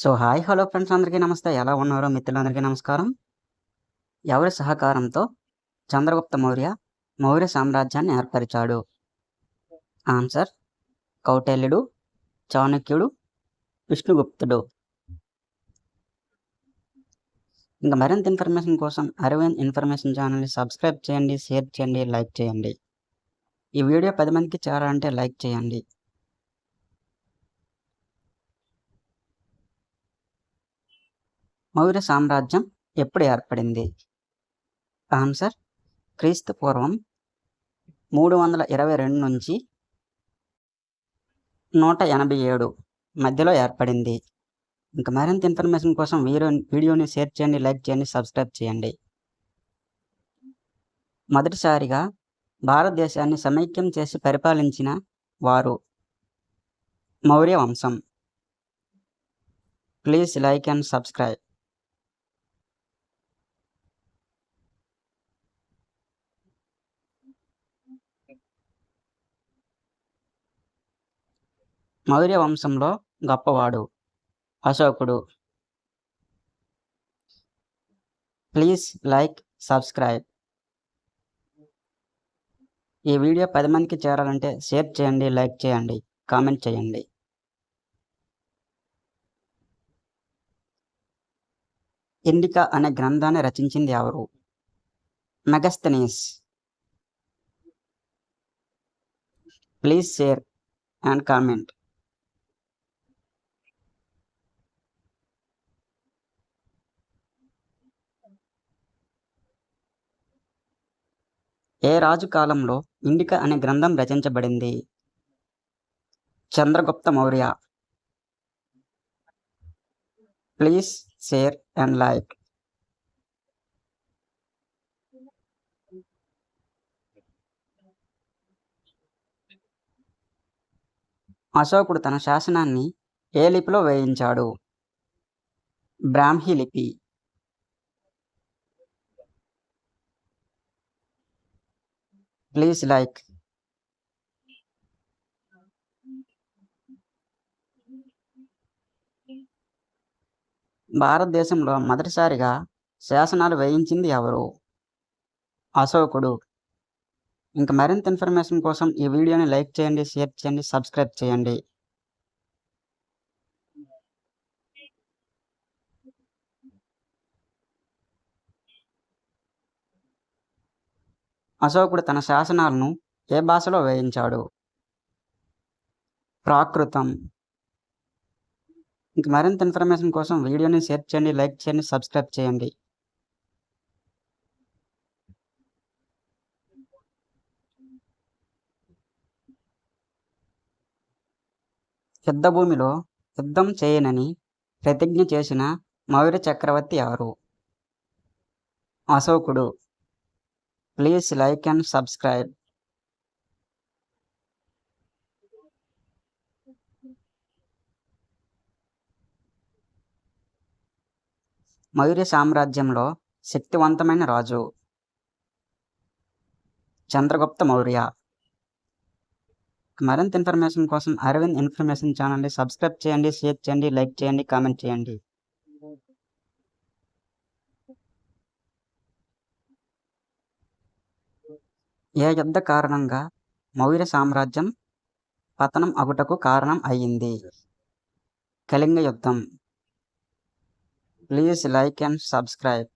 So hi hello friends అందరికీ నమస్తే. ఎలా ఉన్నారో? మిత్రులందరికీ నమస్కారం. ఎవరి సహకారంతో చంద్రగుప్త మౌర్య మౌర్య సామ్రాజ్యాన్ని ఏర్పరిచాడు? ఆన్సర్ కౌటల్యుడు చాణక్యుడు విష్ణుగుప్తుడు. ఇంకా మరింత ఇన్ఫర్మేషన్ కోసం అరవింద్ ఇన్ఫర్మేషన్ ఛానల్ని సబ్స్క్రైబ్ చేయండి షేర్ చేయండి లైక్ చేయండి. ఈ వీడియో పది మందికి చేరాలంటే లైక్ చేయండి. మౌర్య సామ్రాజ్యం ఎప్పుడు ఏర్పడింది? ఆన్సర్ క్రీస్తు పూర్వం మూడు వందల ఇరవై రెండు నుంచి నూట ఎనభై ఏడు మధ్యలో ఏర్పడింది. ఇంకా మరింత ఇన్ఫర్మేషన్ కోసం వీడియో వీడియోని షేర్ చేయండి లైక్ చేయండి సబ్స్క్రైబ్ చేయండి. మొదటిసారిగా భారతదేశాన్ని సమైక్యం చేసి పరిపాలించిన వారు మౌర్య వంశం. Please like and subscribe. Maurya వంశంలో గొప్పవాడు అశోకుడు. Please like subscribe. ఈ వీడియో పది మందికి చేరాలంటే షేర్ చేయండి లైక్ చేయండి కామెంట్ చేయండి. ఇండికా అనే గ్రంథాన్ని రచించింది ఎవరు? Megasthenes please share and comment. ఏ రాజు కాలంలో ఇండిక అనే గ్రంథం రచించబడింది? Chandragupta Maurya. Please share and like. అశోకుడు తన శాసనాన్ని ఏ లిపిలో వేయించాడు? బ్రాహ్మీ లిపి. ప్లీజ్ లైక్ భారతదేశంలో మొదటిసారిగా శాసనాలు వేయించింది ఎవరు? అశోకుడు. ఇంకా మరింత ఇన్ఫర్మేషన్ కోసం ఈ వీడియోని లైక్ చేయండి షేర్ చేయండి సబ్స్క్రైబ్ చేయండి. అశోకుడు తన శాసనాలను ఏ భాషలో వేయించాడు? ప్రాకృతం. ఇంక మరింత ఇన్ఫర్మేషన్ కోసం వీడియోని షేర్ చేయండి లైక్ చేయండి సబ్స్క్రైబ్ చేయండి. యుద్ధభూమిలో యుద్ధం చేయనని ప్రతిజ్ఞ చేసిన మౌర్య చక్రవర్తి ఎవరు? అశోకుడు. Please like and subscribe Maurya సామ్రాజ్యంలో శక్తివంతమైన రాజు. చంద్రగుప్త మౌర్య. మరింత ఇన్ఫర్మేషన్ కోసం అరవింద్ ఇన్ఫర్మేషన్ ఛానల్ని సబ్స్క్రైబ్ చేయండి షేర్ చేయండి లైక్ చేయండి కామెంట్ చేయండి. ఏ యుద్ధ కారణంగా మౌర్య సామ్రాజ్యం పతనం అగుటకు కారణం అయ్యింది? కళింగ యుద్ధం. Please like and subscribe.